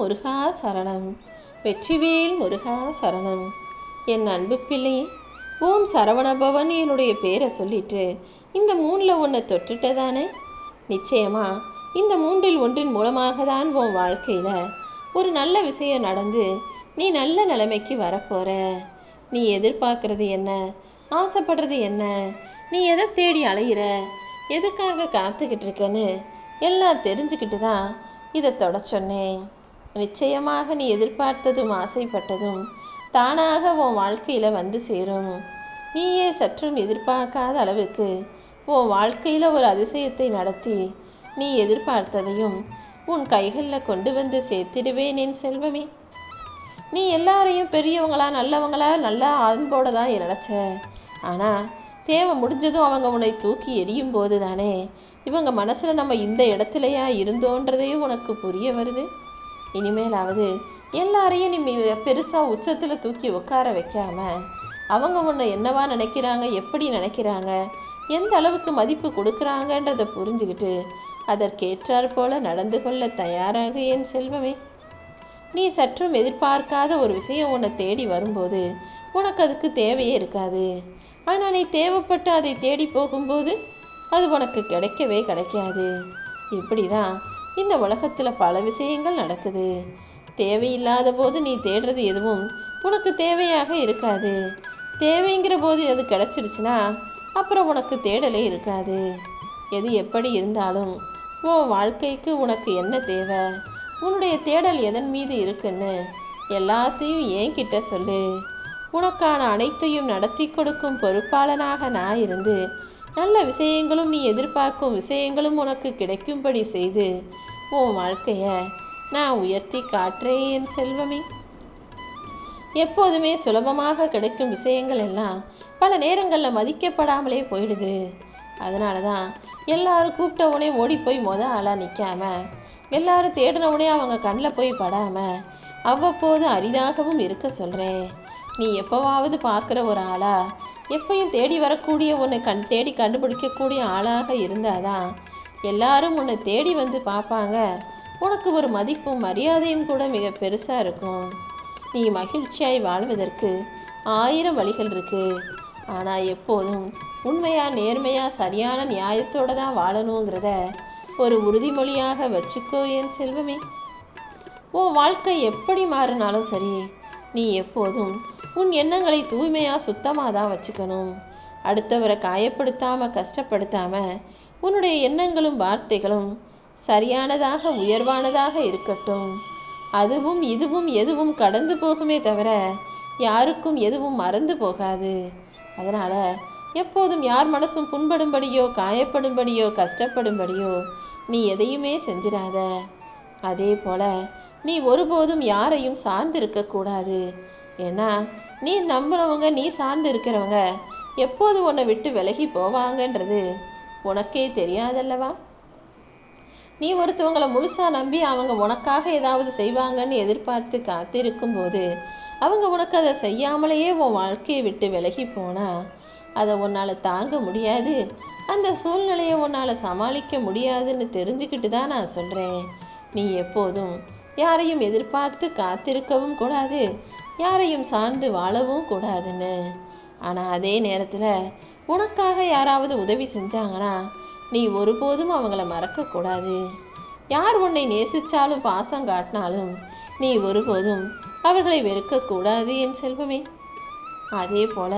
முருகா சரணம். வெற்றிவேல் முருகா சரணம். என் அன்பு பிள்ளையே ஓம் சரவணபவன் என்னுடைய பேரை சொல்லிட்டு இந்த மூணில் ஒன்றை தொட்டுட்டதானே? நிச்சயமா இந்த மூன்றில் ஒன்றின் மூலமாக தான் உன் வாழ்க்கையில் ஒரு நல்ல விஷயம் நடந்து நீ நல்ல நிலைமைக்கு வரப்போற. நீ எதிர்பார்க்கறது என்ன? ஆசைப்படுறது என்ன? நீ எதை தேடி அலையிற? எதுக்காக காத்துக்கிட்டு இருக்கன்னு எல்லாம் தெரிஞ்சுக்கிட்டு தான் இதை தொட சொன்னேன். நிச்சயமாக நீ எதிர்பார்த்ததும் ஆசைப்பட்டதும் தானாக உன் வாழ்க்கையில் வந்து சேரும். நீயே சற்றும் எதிர்பார்க்காத அளவுக்கு உன் வாழ்க்கையில் ஒரு அதிசயத்தை நடத்தி நீ எதிர்பார்த்ததையும் உன் கைகளில் கொண்டு வந்து சேர்த்திடுவேன் என் செல்வமே. நீ எல்லாரையும் பெரியவங்களா நல்லவங்களா நல்லா அன்போட தான் நினச்ச. ஆனால் தேவை முடிஞ்சதும் அவங்க உன்னை தூக்கி எரியும் போது தானே இவங்க மனசில் நம்ம இந்த இடத்துலையா இருந்தோன்றதையும் உனக்கு புரிய வருது. இனிமேலாவது எல்லாரையும் நீ பெருசாக உச்சத்தில் தூக்கி உட்கார வைக்காம அவங்க உன்னை என்னவா நினைக்கிறாங்க எப்படி நினைக்கிறாங்க எந்த அளவுக்கு மதிப்பு கொடுக்குறாங்கன்றதை புரிஞ்சுக்கிட்டு அதற்கேற்றாற் போல நடந்து கொள்ள தயாராக என் செல்வமே. நீ சற்றும் எதிர்பார்க்காத ஒரு விஷயம் உன்னை தேடி வரும்போது உனக்கு அதுக்கு தேவையே இருக்காது. ஆனால் நீ தேவைப்பட்டு அதை தேடி போகும்போது அது உனக்கு கிடைக்கவே கிடைக்காது. இப்படி தான் இந்த உலகத்தில் பல விஷயங்கள் நடக்குது. தேவையில்லாத போது நீ தேடுறது எதுவும் உனக்கு தேவையாக இருக்காது. தேவைங்கிற போது அது கிடச்சிருச்சுன்னா அப்புறம் உனக்கு தேடலே இருக்காது. எது எப்படி இருந்தாலும் உன் வாழ்க்கைக்கு உனக்கு என்ன தேவை? உன்னுடைய தேடல் எதன் மீது இருக்குன்னு எல்லாத்தையும் என்கிட்ட சொல்லு. உனக்கான அனைத்தையும் நடத்தி கொடுக்கும் பொறுப்பாளனாக நான் இருந்து நல்ல விஷயங்களும் நீ எதிர்பார்க்கும் விஷயங்களும் உனக்கு கிடைக்கும்படி செய்து உன் வாழ்க்கையை நான் உயர்த்தி காட்டுறேன் என் செல்வமே. எப்போதுமே சுலபமாக கிடைக்கும் விஷயங்கள் எல்லாம் பல நேரங்களில் மதிக்கப்படாமலே போயிடுது. அதனால தான் எல்லாரும் கூப்பிட்ட உடனே ஓடி போய் மொத ஆளாக நிற்காம எல்லாரும் தேடினவுடனே அவங்க கண்ணில் போய் படாமல் அவ்வப்போது அரிதாகவும் இருக்க சொல்கிறேன் நீ எப்போவாவது பார்க்குற ஒரு ஆளா எப்பயும் தேடி வரக்கூடிய உன்னை கண் தேடி கண்டுபிடிக்கக்கூடிய ஆளாக இருந்தாதான் எல்லாரும் உன்னை தேடி வந்து பார்ப்பாங்க. உனக்கு ஒரு மதிப்பும் மரியாதையும் கூட மிக பெருசாக இருக்கும். நீ மகிழ்ச்சியாய் வாழ்வதற்கு ஆயிரம் வழிகள் இருக்குது ஆனால் எப்போதும் உண்மையாக நேர்மையாக சரியான நியாயத்தோடு தான் வாழணுங்கிறத ஒரு உறுதிமொழியாக வச்சுக்கோ என் செல்வமே. உன் வாழ்க்கை எப்படி மாறினாலும் சரி நீ எப்போதும் உன் எண்ணங்களை தூய்மையாக சுத்தமாக தான் வச்சுக்கணும். அடுத்தவரை காயப்படுத்தாமல் கஷ்டப்படுத்தாமல் உன்னுடைய எண்ணங்களும் வார்த்தைகளும் சரியானதாக உயர்வானதாக இருக்கட்டும். அதுவும் இதுவும் எதுவும் கடந்து போகுமே தவிர யாருக்கும் எதுவும் மறந்து போகாது. அதனால் எப்போதும் யார் மனசும் புண்படும்படியோ காயப்படும்படியோ கஷ்டப்படும்படியோ நீ எதையுமே செஞ்சிடாத. அதே போல நீ ஒருபோதும் யாரையும் சார்ந்து இருக்கக்கூடாது ஏன்னா நீ நம்புறவங்க நீ சார்ந்து இருக்கிறவங்க எப்போது உன்னை விட்டு விலகி போவாங்கன்றது உனக்கே தெரியாதல்லவா? நீ ஒருத்தவங்களை முழுசாக நம்பி அவங்க உனக்காக ஏதாவது செய்வாங்கன்னு எதிர்பார்த்து காத்திருக்கும் போது அவங்க உனக்கு அதை செய்யாமலேயே உன் வாழ்க்கையை விட்டு விலகி போனா அதை உன்னால் தாங்க முடியாது. அந்த சூழ்நிலையை உன்னால் சமாளிக்க முடியாதுன்னு தெரிஞ்சுக்கிட்டு தான் நான் சொல்கிறேன் நீ எப்போதும் யாரையும் எதிர்பார்த்து காத்திருக்கவும் கூடாது. யாரையும் சார்ந்து வாழவும் கூடாதுன்னு. ஆனால் அதே நேரத்தில் உனக்காக யாராவது உதவி செஞ்சாங்கன்னா நீ ஒருபோதும் அவங்கள மறக்கக்கூடாது. யார் உன்னை நேசிச்சாலும் பாசம் காட்டினாலும் நீ ஒருபோதும் அவர்களை வெறுக்கக்கூடாது என் செல்வமே. அதே போல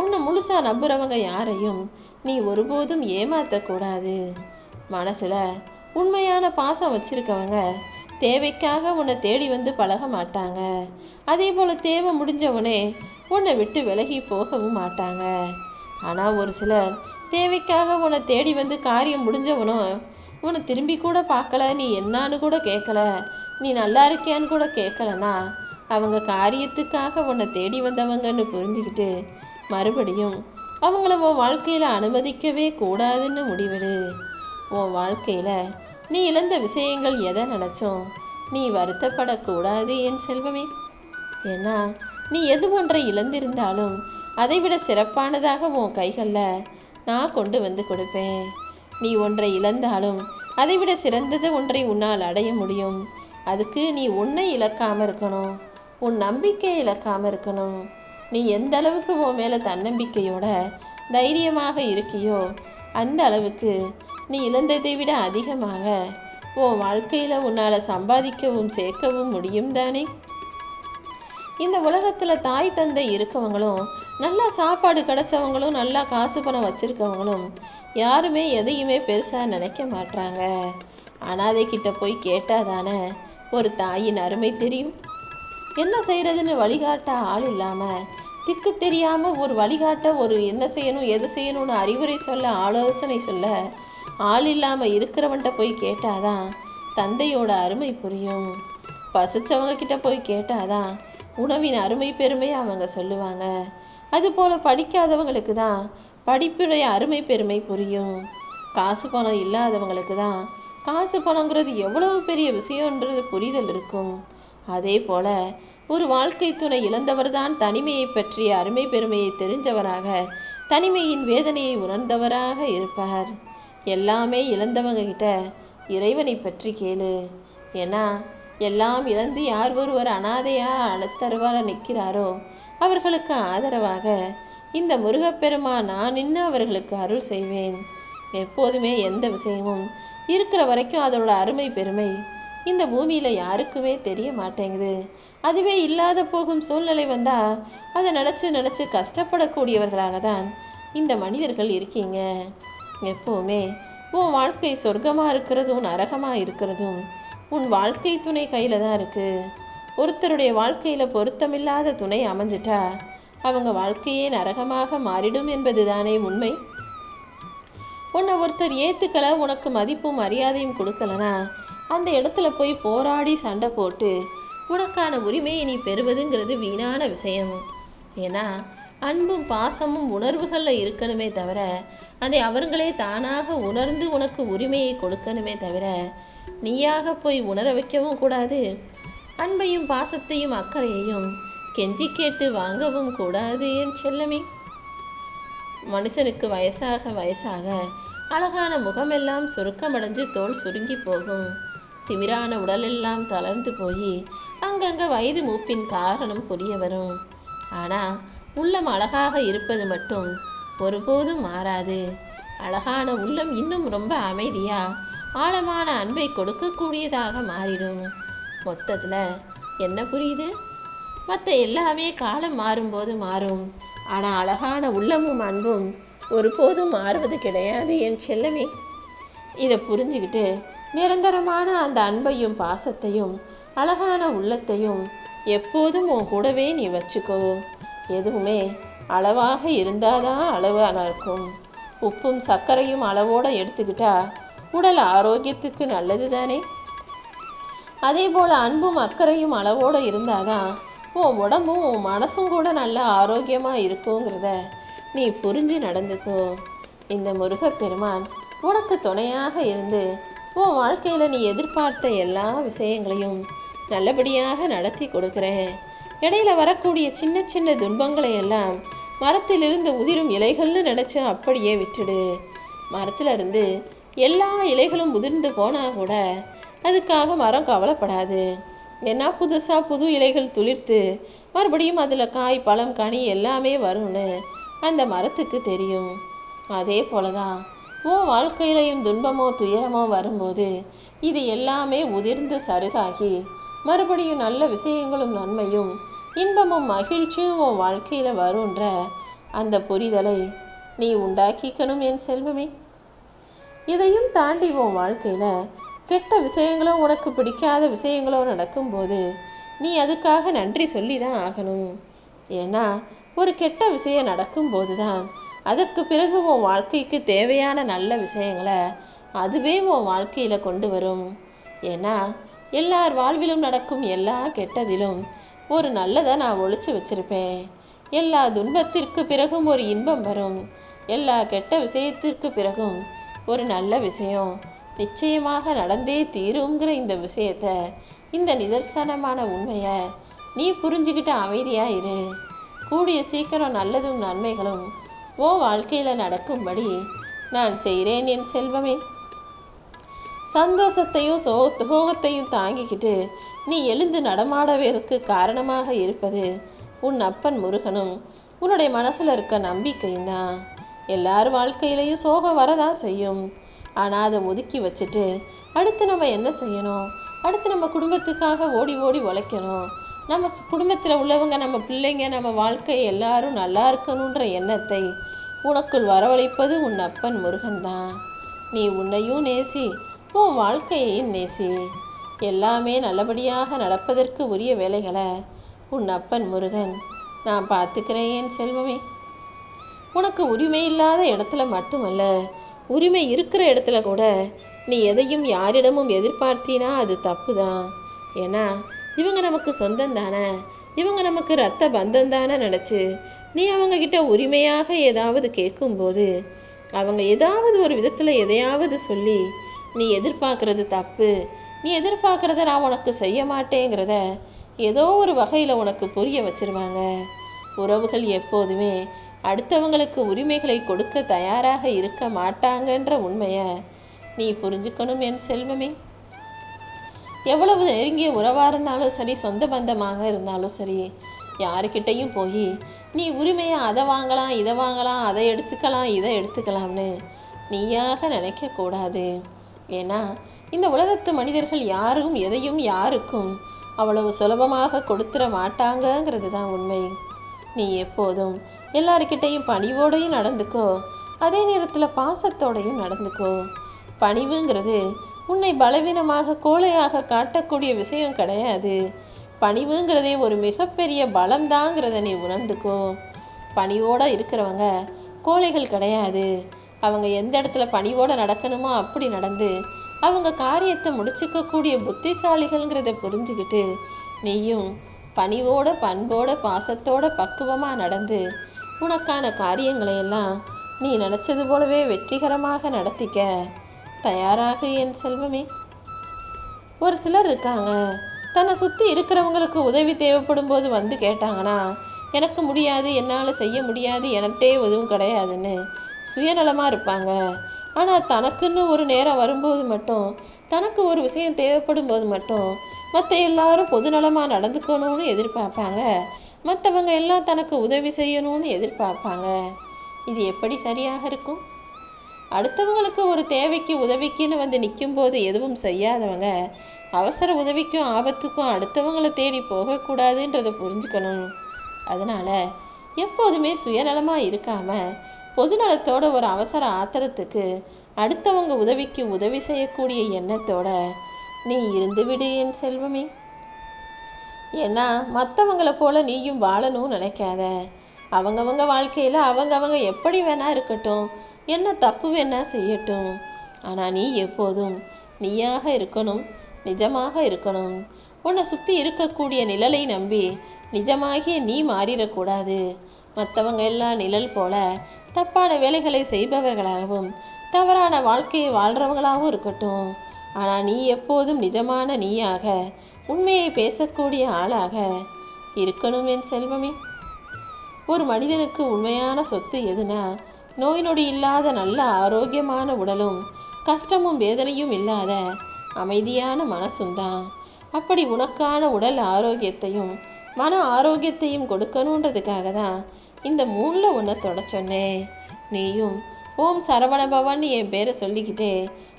உன்னை முழுசா நம்புறவங்க யாரையும் நீ ஒருபோதும் ஏமாத்தக்கூடாது. மனசுல உண்மையான பாசம் வச்சிருக்கவங்க தேவைக்காக உன்னை தேடி வந்து பழக மாட்டாங்க. அதே போல தேவை முடிஞ்சவனே உன்னை விட்டு விலகி போகவும் மாட்டாங்க. ஆனால் ஒரு சிலர் தேவைக்காக உன்னை தேடி வந்து காரியம் முடிஞ்சவனும் உன்னை திரும்பி கூட பார்க்கல நீ என்னான்னு கூட கேட்கல. நீ நல்லா இருக்கியான்னு கூட கேட்கலனா அவங்க காரியத்துக்காக உன்னை தேடி வந்தவங்கன்னு புரிஞ்சுக்கிட்டு மறுபடியும் அவங்கள உன் வாழ்க்கையில் அனுமதிக்கவே கூடாதுன்னு முடிவெடு. உன் வாழ்க்கையில் நீ இழந்த விஷயங்கள் எதை நினச்சோம் நீ வருத்தப்படக்கூடாது என் செல்வமே. ஏன்னா நீ எது ஒன்றை இழந்திருந்தாலும் அதைவிட சிறப்பானதாக உன் கைகளில் நான் கொண்டு வந்து கொடுப்பேன். நீ ஒன்றை இழந்தாலும் அதைவிட சிறந்தது ஒன்றை உன்னால் அடைய முடியும். அதுக்கு நீ உன்னை இழக்காம இருக்கணும். உன் நம்பிக்கையை இழக்காம இருக்கணும். நீ எந்த அளவுக்கு உன் மேலே தன்னம்பிக்கையோட தைரியமாக இருக்கியோ அந்த அளவுக்கு நீ இழந்ததை விட அதிகமாக உன் வாழ்க்கையில் உன்னால் சம்பாதிக்கவும் சேர்க்கவும் முடியும் தானே? இந்த உலகத்தில் தாய் தந்தை இருக்கவங்களும் நல்லா சாப்பாடு கிடச்சவங்களும் நல்லா காசு பணம் வச்சுருக்கவங்களும் யாருமே எதையுமே பெருசாக நினைக்க மாட்டாங்க அனாதைக்கிட்ட போய் கேட்டால் தானே ஒரு தாயின் அருமை தெரியும். என்ன செய்கிறதுன்னு வழிகாட்ட ஆள் இல்லாமல் திக்கு தெரியாமல் ஒரு வழிகாட்ட ஒரு என்ன செய்யணும் எது செய்யணும்னு அறிவுரை சொல்ல ஆலோசனை சொல்ல ஆள் இல்லாமல் இருக்கிறவன்ட்ட போய் கேட்டாதான் தந்தையோட அருமை புரியும். பசிச்சவங்க கிட்ட போய் கேட்டாதான் உணவின் அருமை பெருமை அவங்க சொல்லுவாங்க. அதுபோல் படிக்காதவங்களுக்கு தான் படிப்புடைய அருமை பெருமை புரியும். காசு பணம் இல்லாதவங்களுக்கு தான் காசு பணங்கிறது எவ்வளவு பெரிய விஷயம்ன்றது புரிதல் இருக்கும். அதே போல ஒரு வாழ்க்கை துணை இழந்தவர்தான் தனிமையை பற்றிய அருமை பெருமையை தெரிஞ்சவராக தனிமையின் வேதனையை உணர்ந்தவராக இருப்பார். எல்லாமே இழந்தவங்க கிட்ட இறைவனை பற்றி கேளு. ஏன்னா எல்லாம் இழந்து யார் ஒருவர் அனாதையா அழுத்தருவார நிற்கிறாரோ அவர்களுக்கு ஆதரவாக இந்த முருகப்பெருமான் நான் நின்று அவர்களுக்கு அருள் செய்வேன். எப்போதுமே எந்த விஷயமும் இருக்கிற வரைக்கும் அதோட அருமை பெருமை இந்த பூமியில் யாருக்குமே தெரிய மாட்டேங்குது. அதுவே இல்லாத போகும் சூழ்நிலை வந்தால் அதை நினச்சி நினச்சி கஷ்டப்படக்கூடியவர்களாக தான் இந்த மனிதர்கள் இருக்கீங்க. எப்போவுமே உன் வாழ்க்கை சொர்க்கமாக இருக்கிறதும் நரகமாக இருக்கிறதும் உன் வாழ்க்கை துணை கையில் தான் இருக்குது ஒருத்தருடைய வாழ்க்கையில் பொருத்தமில்லாத துணை அமைஞ்சிட்டா அவங்க வாழ்க்கையே நரகமாக மாறிடும் என்பதுதானே உண்மை? உன்னை ஒருத்தர் ஏத்துக்கல உனக்கு மதிப்பும் மரியாதையும் கொடுக்கலனா அந்த இடத்துல போய் போராடி சண்டை போட்டு உனக்கான உரிமையை நீ பெறுவதுங்கிறது வீணான விஷயம். ஏன்னா அன்பும் பாசமும் உணர்வுகளில் இருக்கணுமே தவிர அதை அவர்களே தானாக உணர்ந்து உனக்கு உரிமையை கொடுக்கணுமே தவிர நீயாக போய் உணர வைக்கவும் கூடாது. அன்பையும் பாசத்தையும் அக்கறையையும் கெஞ்சி கேட்டு வாங்கவும் கூடாது என் செல்லமே. மனுஷனுக்கு வயசாக வயசாக அழகான முகமெல்லாம் சுருக்கமடைஞ்சு தோல் சுருங்கி போகும். திமிரான உடலெல்லாம் தளர்ந்து போய் அங்கங்க வயது மூப்பின் காரணம் புரிய வரும். ஆனா உள்ளம் அழகாக இருப்பது மட்டும் ஒருபோதும் மாறாது. அழகான உள்ளம் இன்னும் ரொம்ப அமைதியா ஆழமான அன்பை கொடுக்கக்கூடியதாக மாறிடும். மொத்தத்தில் என்ன புரியுது? மற்ற எல்லாமே காலம் மாறும்போது மாறும். ஆனால் அழகான உள்ளமும் அன்பும் ஒருபோதும் மாறுவது கிடையாது என் செல்லமே. இதை புரிஞ்சுக்கிட்டு நிரந்தரமான அந்த அன்பையும் பாசத்தையும் அழகான உள்ளத்தையும் எப்போதும் உன் கூடவே நீ வச்சுக்கோ. எதுவுமே அளவாக இருந்தாதான் அளவு இருக்கும் உப்பும் சர்க்கரையும் அளவோடு எடுத்துக்கிட்டா உடல் ஆரோக்கியத்துக்கு நல்லது தானே அதே போல் அன்பும் அக்கறையும் அளவோடு இருந்தாதான் உன் உடம்பும் உன் மனசும் கூட நல்லா ஆரோக்கியமாக இருக்குங்கிறத நீ புரிஞ்சு நடந்துக்கோ. இந்த முருகப்பெருமான் உனக்கு துணையாக இருந்து உன் வாழ்க்கையில் நீ எதிர்பார்த்த எல்லா விஷயங்களையும் நல்லபடியாக நடத்தி கொடுக்குறேன். இடையில வரக்கூடிய சின்ன சின்ன துன்பங்களை எல்லாம் மரத்திலிருந்து உதிரும் இலைகள்னு நினச்சி அப்படியே விட்டுடு. மரத்திலிருந்து எல்லா இலைகளும் உதிர்ந்து போனால் கூட அதுக்காக மரம் கவலைப்படாது. ஏன்னா புதுசாக புது இலைகள் துளிர்த்து மறுபடியும் அதில் காய் பழம் கனி எல்லாமே வரும்னு அந்த மரத்துக்கு தெரியும். அதே போல தான் உன் வாழ்க்கையிலையும் துன்பமோ துயரமோ வரும்போது இது எல்லாமே உதிர்ந்து சருகாகி மறுபடியும் நல்ல விஷயங்களும் நன்மையும் இன்பமும் மகிழ்ச்சியும் உன் வாழ்க்கையில் வரும்ன்ற அந்த புரிதலை நீ உண்டாக்கிக்கணும் என் செல்வமே. இதையும் தாண்டி உன் வாழ்க்கையில் கெட்ட விஷயங்களோ உனக்கு பிடிக்காத விஷயங்களோ நடக்கும்போது நீ அதுக்காக நன்றி சொல்லி தான் ஆகணும். ஏன்னா ஒரு கெட்ட விஷயம் நடக்கும்போது தான் அதற்கு பிறகு உன் வாழ்க்கைக்கு தேவையான நல்ல விஷயங்களை அதுவே உன் வாழ்க்கையில் கொண்டு வரும். ஏன்னா எல்லார் வாழ்விலும் நடக்கும் எல்லா கெட்டதிலும் ஒரு நல்லதை நான் ஒழிச்சு வச்சிருப்பேன். எல்லா துன்பத்திற்கு பிறகும் ஒரு இன்பம் வரும். எல்லா கெட்ட விஷயத்திற்கு பிறகும் ஒரு நல்ல விஷயம். நிச்சயமாக நடந்தே தீருங்கிற இந்த விஷயத்த இந்த நிதர்சனமான உண்மையை நீ புரிஞ்சுக்கிட்டு அமைதியாக இரு. கூடிய சீக்கிரம் நல்லதும் நன்மைகளும் ஓ வாழ்க்கையில் நடக்கும்படி நான் செய்கிறேன் என் செல்வமே. சந்தோஷத்தையும் சோ சோகத்தையும் தாங்கிக்கிட்டு நீ எழுந்து நடமாடவதற்கு காரணமாக இருப்பது உன் அப்பன் முருகனும் உன்னுடைய மனசில் இருக்க நம்பிக்கையும் தான் எல்லார் வாழ்க்கையிலையும் சோகம் வரதான் செய்யும். ஆனால் அதை ஒதுக்கி வச்சுட்டு அடுத்து நம்ம என்ன செய்யணும்? அடுத்து நம்ம குடும்பத்துக்காக ஓடி ஓடி உழைக்கணும். நம்ம குடும்பத்தில் உள்ளவங்க நம்ம பிள்ளைங்க நம்ம வாழ்க்கை எல்லாரும் நல்லா இருக்கணுன்ற எண்ணத்தை உனக்குள் வரவழைப்பது உன் அப்பன் முருகன் தான் நீ உன்னையும் நேசி உன் வாழ்க்கையையும் நேசி. எல்லாமே நல்லபடியாக நடப்பதற்கு உரிய வேலைகளை உன் அப்பன் முருகன் நான் பார்த்துக்கிறேன் செல்வமே. உனக்கு உரிமை இல்லாத இடத்துல மட்டுமல்ல உரிமை இருக்கிற இடத்துல கூட நீ எதையும் யாரிடமும் எதிர்பார்த்தினா அது தப்பு தான் ஏன்னா இவங்க நமக்கு சொந்தம் தானே? இவங்க நமக்கு ரத்த பந்தம் தானே நினச்சி? நீ அவங்கக்கிட்ட உரிமையாக ஏதாவது கேட்கும்போது அவங்க ஏதாவது ஒரு விதத்தில் எதையாவது சொல்லி நீ எதிர்பார்க்கறது தப்பு. நீ எதிர்பார்க்குறத நான் உனக்கு செய்ய மாட்டேங்கிறத ஏதோ ஒரு வகையில் உனக்கு புரிய வச்சிருவாங்க. உறவுகள் எப்போதுமே அடுத்தவங்களுக்கு உரிமைகளை கொடுக்க தயாராக இருக்க மாட்டாங்கன்ற உண்மையை நீ புரிஞ்சுக்கணும் என் செல்வமே. எவ்வளவு நெருங்கிய உறவாக இருந்தாலும் சரி சொந்த பந்தமாக இருந்தாலும் சரி யாருக்கிட்டையும் போய் நீ உரிமையை அதை வாங்கலாம் இதை வாங்கலாம் அதை எடுத்துக்கலாம் இதை எடுத்துக்கலாம்னு நீயாக நினைக்கக்கூடாது ஏன்னா இந்த உலகத்து மனிதர்கள் யாரும் எதையும் யாருக்கும் அவ்வளவு சுலபமாக கொடுத்துட மாட்டாங்கங்கிறது தான் உண்மை. நீ எப்போதும் எல்லாருக்கிட்டையும் பணிவோடையும் நடந்துக்கோ. அதே நேரத்தில் பாசத்தோடையும் நடந்துக்கோ. பணிவுங்கிறது உன்னை பலவீனமாக கோழையாக காட்டக்கூடிய விஷயம் கிடையாது. பணிவுங்கிறதே ஒரு மிகப்பெரிய பலம்தாங்கிறத நீ உணர்ந்துக்கோ. பணிவோடு இருக்கிறவங்க கோழைகள் கிடையாது. அவங்க எந்த இடத்துல பணிவோடு நடக்கணுமோ அப்படி நடந்து அவங்க காரியத்தை முடிச்சுக்கக்கூடிய புத்திசாலிகள்ங்கிறத புரிஞ்சுக்கிட்டு நீயும் பணிவோட பண்போட பாசத்தோட பக்குவமாக நடந்து உனக்கான காரியங்களை எல்லாம் நீ நினச்சது போலவே வெற்றிகரமாக நடத்திக்க தயாராக என் செல்வமே. ஒரு சிலர் இருக்காங்க. தன்னை சுற்றி இருக்கிறவங்களுக்கு உதவி தேவைப்படும் போது வந்து கேட்டாங்கன்னா எனக்கு முடியாது என்னால் செய்ய முடியாது எனட்டே எதுவும் கிடையாதுன்னு சுயநலமாக இருப்பாங்க. ஆனால் தனக்குன்னு ஒரு நேரம் வரும்போது மட்டும் தனக்கு ஒரு விஷயம் தேவைப்படும் போது மட்டும் மற்ற எல்லாரும் பொதுநலமாக நடந்துக்கணும்னு எதிர்பார்ப்பாங்க. மற்றவங்க எல்லாம் தனக்கு உதவி செய்யணும்னு எதிர்பார்ப்பாங்க. இது எப்படி சரியாக இருக்கும்? அடுத்தவங்களுக்கு ஒரு தேவைக்கு உதவிக்குன்னு வந்து நிற்கும்போது எதுவும் செய்யாதவங்க அவசர உதவிக்கும் ஆபத்துக்கும் அடுத்தவங்களை தேடி போகக்கூடாதுன்றதை புரிஞ்சுக்கணும். அதனால் எப்போதுமே சுயநலமாக இருக்காமல் பொதுநலத்தோட ஒரு அவசர ஆத்திரத்துக்கு அடுத்தவங்க உதவிக்கு உதவி செய்யக்கூடிய எண்ணத்தோட நீ இருந்துவிடு என் செல்வமே. ஏன்னா மற்றவங்களை போல நீயும் வாழணும்னு நினைக்காத. அவங்கவங்க வாழ்க்கையில் அவங்கவங்க எப்படி வேணா இருக்கட்டும். என்ன தப்பு வேணா செய்யட்டும். ஆனால் நீ எப்போதும் நீயாக இருக்கணும் நிஜமாக இருக்கணும். உன்னை சுற்றி இருக்கக்கூடிய நிழலை நம்பி நிஜமாகிய நீ மாறிடக்கூடாது. மற்றவங்க எல்லாம் நிழல் போல தப்பான வேலைகளை செய்பவர்களாகவும் தவறான வாழ்க்கையை வாழ்கிறவங்களாகவும் இருக்கட்டும். ஆனால் நீ எப்போதும் நிஜமான நீயாக உண்மையை பேசக்கூடிய ஆளாக இருக்கணும் என் செல்வமே. ஒரு மனிதனுக்கு உண்மையான சொத்து எதுனா நோய் நொடி இல்லாத நல்ல ஆரோக்கியமான உடலும் கஷ்டமும் வேதனையும் இல்லாத அமைதியான மனசும் தான். அப்படி உனக்கான உடல் ஆரோக்கியத்தையும் மன ஆரோக்கியத்தையும் கொடுக்கணுன்றதுக்காக தான் இந்த மூணில் ஒன்றை தொட சொன்னேன் நீயும் ஓம் சரவணபவன் என் பேரை சொல்லிக்கிட்டே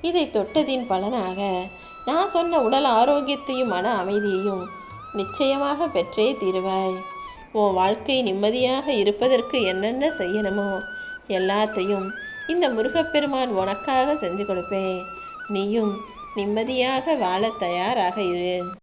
இதை தொட்டதின் பலனாக நான் சொன்ன உடல் ஆரோக்கியத்தையும் மன அமைதியையும் நிச்சயமாக பெற்றே தீருவாய். உன் வாழ்க்கை நிம்மதியாக இருப்பதற்கு என்னென்ன செய்யணுமோ எல்லாத்தையும் இந்த முருகப்பெருமான் உனக்காக செஞ்சு கொடுப்பேன். நீயும் நிம்மதியாக வாழ தயாராக இரு.